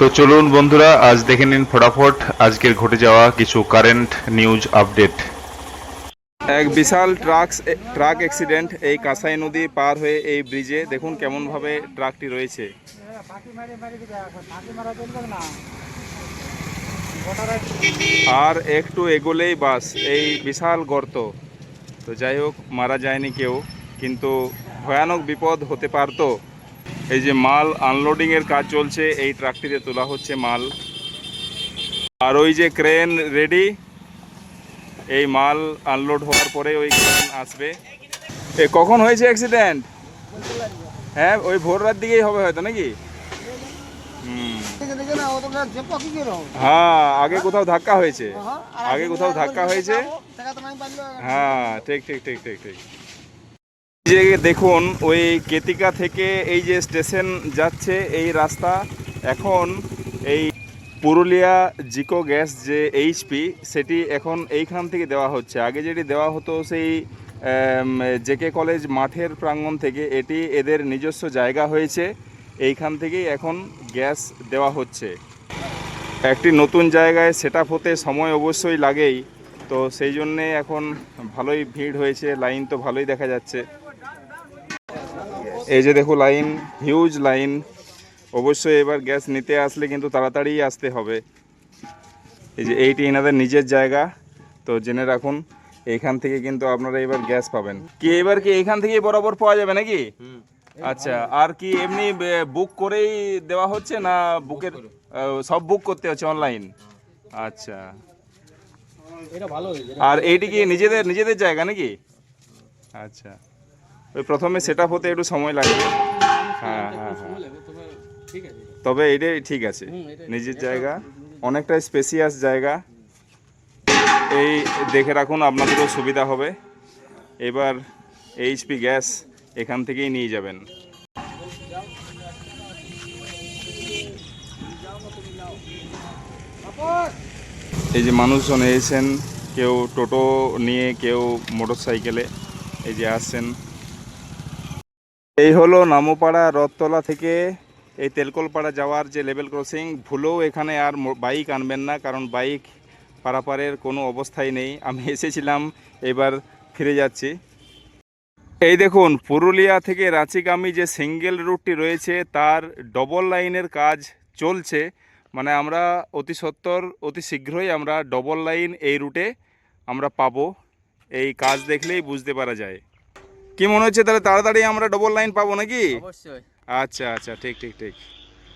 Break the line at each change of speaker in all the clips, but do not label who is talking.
তো চলুন বন্ধুরা, আজ দেখে নিন ফটাফট আজকের ঘটে যাওয়া কিছু কারেন্ট নিউজ আপডেট
এক বিশাল ট্রাক ট্রাক অ্যাক্সিডেন্ট এই কাঁসাই নদী পার হয়ে এই ব্রিজে দেখুন কেমনভাবে ট্রাকটি রয়েছে। আর একটু এগোলেই বাস, এই বিশাল গর্ত। তো যাই হোক, মারা যায়নি কেউ, কিন্তু ভয়ানক বিপদ হতে পারতো। এই যে মাল আনলোডিংয়ের কাজ চলছে, এই ট্রাকটিতে তোলা হচ্ছে মাল। আর ওই যে ক্রেন রেডি এই মাল আনলোড হওয়ার পরে ওই ক্রেন আসবে। এ, কখন হয়েছে অ্যাক্সিডেন্ট হ্যাঁ ওই ভোর রাত দিকেই হবে হয়তো, নাকি? হ্যাঁ আগে কোথাও ধাক্কা হয়েছে। আগে কোথাও ধাক্কা হয়েছে। হ্যাঁ ঠিক ঠিক ঠিক ঠিক ঠিক। যে দেখুন, ওই কেতিকা থেকে এই যে স্টেশন যাচ্ছে, এই রাস্তা, এখন এই পুরুলিয়া জিকো গ্যাস যে এইচপি, সেটি এখন এইখান থেকে দেওয়া হচ্ছে। আগে যেটি দেওয়া হতো সেই জেকে কলেজ মাঠের প্রাঙ্গণ থেকে, এটি এদের নিজস্ব জায়গা হয়েছে। এইখান থেকেই এখন গ্যাস দেওয়া হচ্ছে। একটি নতুন জায়গায় সেট হতে সময় অবশ্যই লাগেই। তো সেই জন্যে এখন ভালোই ভিড় হয়েছে, লাইন তো ভালোই দেখা যাচ্ছে। এই যে দেখো লাইন হিউজ লাইন অবশ্যই এবার গ্যাস নিতে আসলে কিন্তু তাড়াতাড়ি আসতে হবে। এই যে এইটি এনাদের নিজের জায়গা। তো জেনে রাখুন এইখান থেকে কিন্তু আপনারা এবার গ্যাস পাবেন। কি এবার কি এইখান থেকেই বরাবর পাওয়া যাবে নাকি? আচ্ছা আর কি এমনি বুক করেই দেওয়া হচ্ছে না বুকের সব বুক করতে হচ্ছে অনলাইন আচ্ছা। আর এইটি কি নিজেদের নিজেদের জায়গা নাকি? আচ্ছা। ওই প্রথমে সেট আপ হতে একটু সময় লাগবে। হ্যাঁ হ্যাঁ হ্যাঁ। তবে এটাই ঠিক আছে। নিজের জায়গা অনেকটা স্পেসিয়াস জায়গা। এই দেখে রাখুন আপনাদেরও সুবিধা হবে। এবার এইচপি গ্যাস এখান থেকেই নিয়ে যাবেন। এই যে মানুষজন এসেছেন কেউ টোটো নিয়ে কেউ মোটর সাইকেলে এই যে আসছেন। এই হলো নামোপাড়া রথতলা থেকে এই তেলকলপাড়া যাওয়ার যে লেভেল ক্রসিং, ভুলেও এখানে আর বাইক আনবেন না, কারণ বাইক পারাপারের কোনো অবস্থাই নেই। আমি এসেছিলাম, এবার ফিরে যাচ্ছি। এই দেখুন, পুরুলিয়া থেকে রাঁচিগামী যে সিঙ্গেল রুটটি রয়েছে, তার ডবল লাইনের কাজ চলছে। মানে আমরা অতি সত্বর, অতি শীঘ্রই আমরা ডবল লাইন এই রুটে আমরা পাবো। এই কাজ দেখলেই বুঝতে পারা যায়। কি মনে হচ্ছে? তাহলে তাড়াতাড়ি আমরা ডবল লাইন পাবো নাকি?
অবশ্যই।
আচ্ছা আচ্ছা ঠিক ঠিক ঠিক।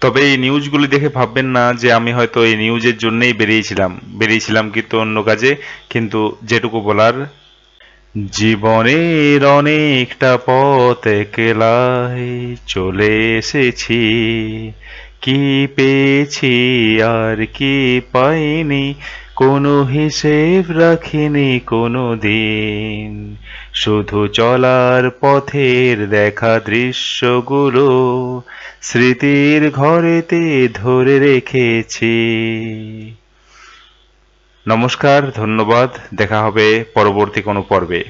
তবে এই নিউজগুলি দেখে ভাববেন না যে আমি হয়তো এই নিউজের জন্যই বেরিয়েছিলাম। বেরিয়েছিলাম কিন্তু অন্য কাজে। কিন্তু যেটুকু বলার জীবনের অনেকটা পথ একলাই চলে এসেছি। কি পেয়েছি আর কি পাইনি? কোনো হিসেব রাখিনি কোনো দিন। শুধু চলার পথের দেখা দৃশ্যগুলো স্মৃতির ঘরেতে ধরে রেখেছি। নমস্কার, ধন্যবাদ। দেখা হবে পরবর্তী কোনো পর্বে।